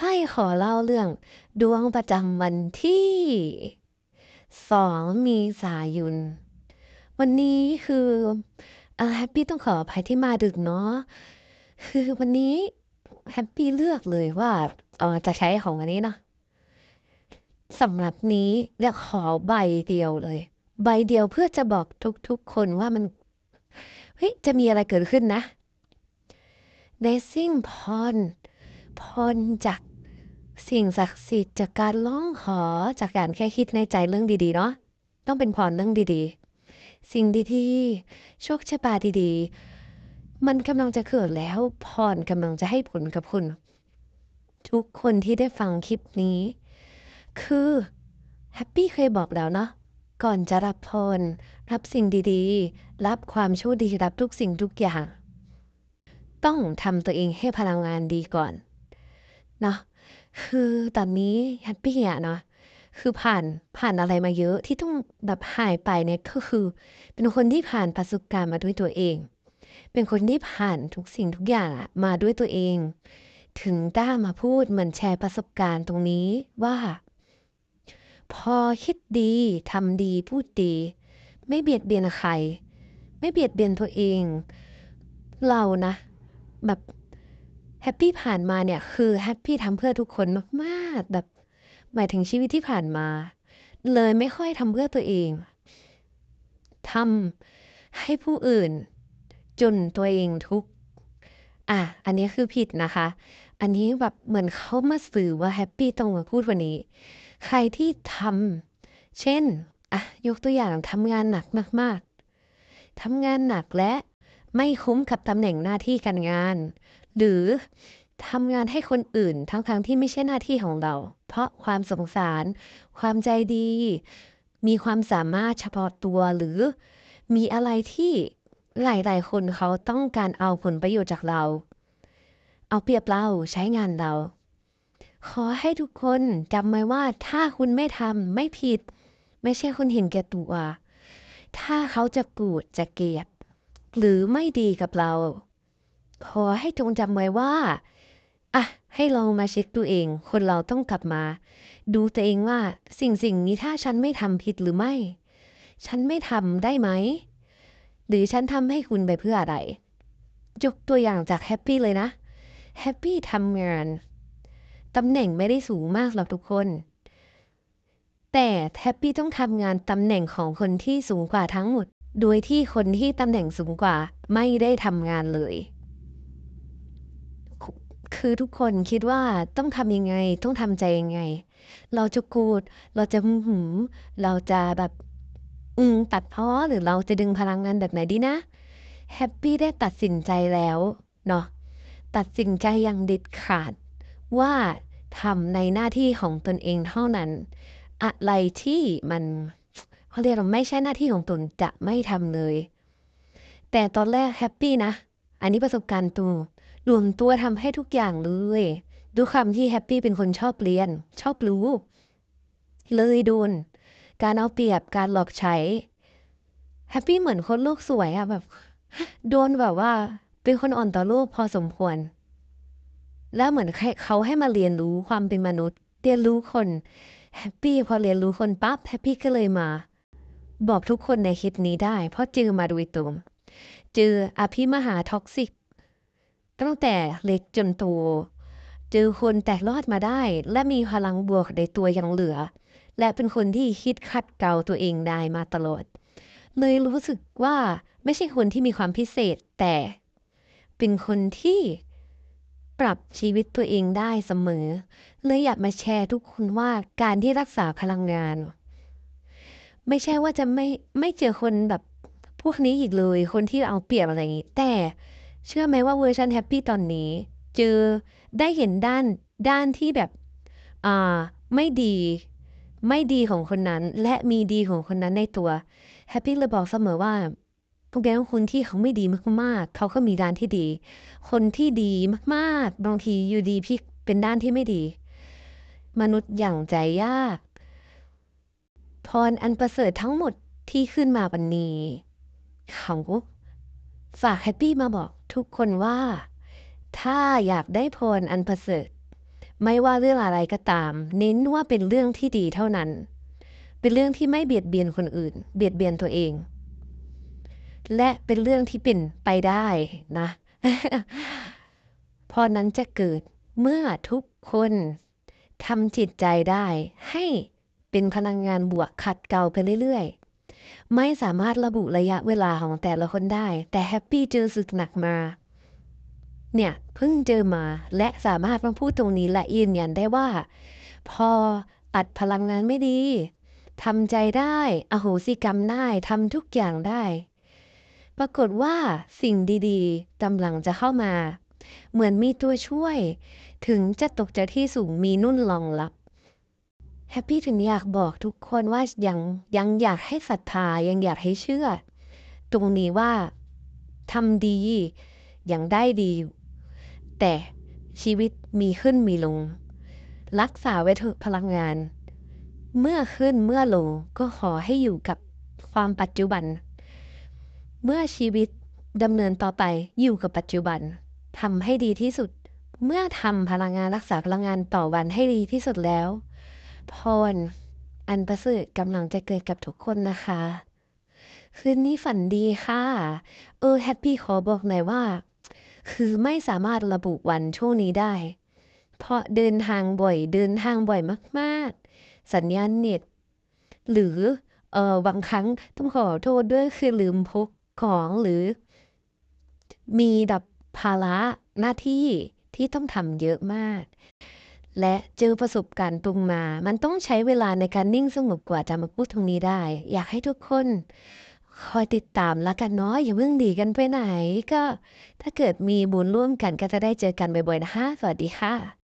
ให้ขอเล่าเรื่องดวงประจำวันที่สองมีสายนวันนี้คืออาแฮปปี้ต้องขออภัยที่มาดึกเนาะคือวันนี้แฮปปี้เลือกเลยว่าเออจะใช้ของอันนี้เนาะสำหรับนี้เรียกขอใบเดียวเลย ใบเดียวเพื่อจะบอกทุกๆคนว่ามันเฮ้ยจะมีอะไรเกิดขึ้นนะ Blessing พร พรจากสิ่งศักดิ์สิทธิ์จากการร้องขอจากการแค่คิดในใจเรื่องดีๆเนาะต้องเป็นพรเรื่องดีๆ สิ่งดีๆโชคชะตาดีๆ มันกำลังจะเกิดแล้วพรกำลังจะให้ผลกับคุณ ทุกคนที่ได้ฟังคลิปนี้ คือแฮปปี้เคยบอกแล้วเนาะก่อนจะรับพรรับสิ่งดีๆ รับความโชคดีรับทุกสิ่งทุกอย่าง ต้องทำตัวเองให้พลังงานดีก่อน เนาะคือตอนนี้แฮปปี้อะเนาะคือผ่านผ่านอะไรมาเยอะที่ต้องแบบหายไปเนี่ยก็คือ เป็นคนที่ผ่านประสบการณ์มาด้วยตัวเอง เป็นคนที่ผ่านทุกสิ่งทุกอย่างอะมาด้วยตัวเอง ถึงกล้ามาพูดเหมือนแชร์ประสบการณ์ตรงนี้ว่า พอคิดดีทำดีพูดดี ไม่เบียดเบียนใคร ไม่เบียดเบียนตัวเอง เรานะ แบบ แฮปปี้ผ่านมาเนี่ยคือแฮปปี้ทำเพื่อทุกคนมากๆแบบหมายถึงชีวิตที่ผ่านมา เลยไม่ค่อยทำเพื่อตัวเองทำให้ผู้อื่น จนตัวเองทุกอะอันนี้คือผิดนะคะ อันนี้แบบเหมือนเขามาสื่อว่าแฮปปี้ต้องมาพูดวันนี้ ใครที่ทำเช่นอะยกตัวอย่างทำงานหนักมาก ๆทำงานหนักและไม่คุ้มกับตำแหน่งหน้าที่การงาน หรือทำงานให้คนอื่นทั้งๆทที่ไม่ใช่หน้าที่ของเรา เพราะความสงสาร ความใจดี มีความสามารถเฉพาะตัวหรือมีอะไรที่หลายๆคนเขาต้องการเอาผลประโยชน์จากเรา เอาเปรียบเราใช้งานเรา ขอให้ทุกคนจำไว้ว่าถ้าคุณไม่ทำไม่ผิด ไม่ใช่คนเห็นแก่ตัว ถ้าเขาจะกูดจะเกลียด หรือไม่ดีกับเรา ขอให้จงจำไว้ว่าอะให้ลองมาเช็คตัวเอง คนเราต้องกลับมา ดูตัวเองว่าสิ่งสิ่งนี้ถ้าฉันไม่ทำผิดหรือไม่ ฉันไม่ทำได้ไหม หรือฉันทำให้คุณไปเพื่ออะไรยกตัวอย่างจากแฮปปี้เลยนะแฮปปี้ทำงานตำแหน่งไม่ได้สูงมากหรอกทุกคน แต่แฮปปี้ต้องทำงานตำแหน่งของคนที่สูงกว่าทั้งหมด โดยที่คนที่ตำแหน่งสูงกว่าไม่ได้ทำงานเลย คือทุกคนคิดว่าต้องทำยังไง ต้องทำใจยังไง เราจะกูด เราจะหืมเราจะแบบ อืมตัดพ้อหรือเราจะดึงพลังงานแบบไหนดีนะแฮปปี้ได้ตัดสินใจแล้วเนาะตัดสินใจอย่างเด็ดขาด ว่าทำในหน้าที่ของตนเองเท่านั้น อะไรที่มันเขาเรียกว่าไม่ใช่หน้าที่ของตนจะไม่ทำเลย แต่ตอนแรกแฮปปี้นะ อันนี้ประสบการณ์ตัว รวมตัวทำให้ทุกอย่างเลยด้วยความที่แฮปปี้เป็นคนชอบเรียน ชอบรู้ เลยโดน การเอาเปรียบการหลอกใช้ แฮปปี้เหมือนคนโลกสวยอะแบบโดนแบบว่า เป็นคนอ่อนต่อโลกพอสมควร แล้วเหมือนเขาให้มาเรียนรู้ความเป็นมนุษย์ เรียนรู้คนแฮปปี้พอเรียนรู้คนปั๊บแฮปปี้ก็เลยมา บอกทุกคนในคลิปนี้ได้ เพราะเจอมาโดยตรงเจออภิมหาท็อกซิก ตั้งแต่เล็กจนโตเจอคนแตกรอดมาได้ และมีพลังบวกในตัวยังเหลือ และเป็นคนที่คิดคัดเกาตัวเองได้มาตลอด เลยรู้สึกว่าไม่ใช่คนที่มีความพิเศษแต่เป็นคนที่ปรับชีวิตตัวเองได้เสมอ เลยอยากมาแชร์ทุกคนว่าการที่รักษาพลังงาน ไม่ใช่ว่าจะไม่ไม่เจอคนแบบพวกนี้อีกเลย คนที่เอาเปรียบอะไรอย่างนี้แต่ เชื่อไหมว่าเวอร์ชันแฮปปี้ตอนนี้เจอได้เห็นด้านด้านที่แบบอ่าไม่ดี ไม่ดีของคนนั้น และมีดีของคนนั้นในตัวแฮปปี้เลยบอกเสมอว่าพวกแกคนที่เขาไม่ดีมากๆ เขาก็มีด้านที่ดี คนที่ดีมากๆบางทีอยู่ดีพี่เป็นด้านที่ไม่ดี มนุษย์อย่างใจยาก พรอันประเสริฐทั้งหมดที่ขึ้นมาวันนี้เขา ฝากแฮปปี้มาบอกทุกคนว่า ถ้าอยากได้พรอันประเสริฐไม่ว่าเรื่องอะไรก็ตาม เน้นว่าเป็นเรื่องที่ดีเท่านั้น เป็นเรื่องที่ไม่เบียดเบียนคนอื่น เบียดเบียนตัวเอง และเป็นเรื่องที่เป็นไปได้นะพอนั้นจะเกิดเมื่อทุกคนทำจิตใจได้ ให้เป็นพลังงานบวกขัดเกลาไปเรื่อยๆ ไม่สามารถระบุระยะเวลาของแต่ละคนได้ แต่แฮปปี้เจอสึกหนักมา เนี่ย เพิ่งเจอมาและสามารถมาพูดตรงนี้และยืนยันได้ว่า พอตัดพลังงานไม่ดีทำใจได้ อโหสิกรรมได้ทำทุกอย่างได้ ปรากฏว่าสิ่งดีๆกำลังจะเข้ามา เหมือนมีตัวช่วย ถึงจะตกจากที่สูงมีนุ่นรองรับ แฮปปี้ถึงอยากบอกทุกคนว่ายังยังอยากให้ศรัทธายังอยากให้เชื่อ ตรงนี้ว่าทำดียังได้ดีอยู่แต่ชีวิตมีขึ้นมีลง รักษาไว้เถอะพลังงาน เมื่อขึ้นเมื่อลงก็ขอให้อยู่กับความปัจจุบัน เมื่อชีวิตดำเนินต่อไปอยู่กับปัจจุบันทำให้ดีที่สุด เมื่อทำพลังงานรักษาพลังงานต่อวันให้ดีที่สุดแล้ว พร อันประเสริฐกำลังจะเกิดกับทุกคนนะคะ คืนนี้ฝันดีค่ะ เออแฮปปี้ขอบอกหน่อยว่า คือไม่สามารถระบุวันช่วงนี้ได้ เพราะเดินทางบ่อยเดินทางบ่อยมากๆ สัญญาณเน็ต หรือเออบางครั้งต้องขอโทษด้วยคือลืมพกของหรือ มีดับภาระหน้าที่ที่ต้องทำเยอะมาก และเจอประสบการณ์ตรงมา มันต้องใช้เวลาในการนิ่งสงบกว่าจะมาพูดตรงนี้ได้ อยากให้ทุกคนคอยติดตามละกันเนาะอย่าเพิ่งดีกันไปไหน ก็ ถ้าเกิดมีบุญร่วมกันก็จะได้เจอกันบ่อยๆนะคะสวัสดีค่ะ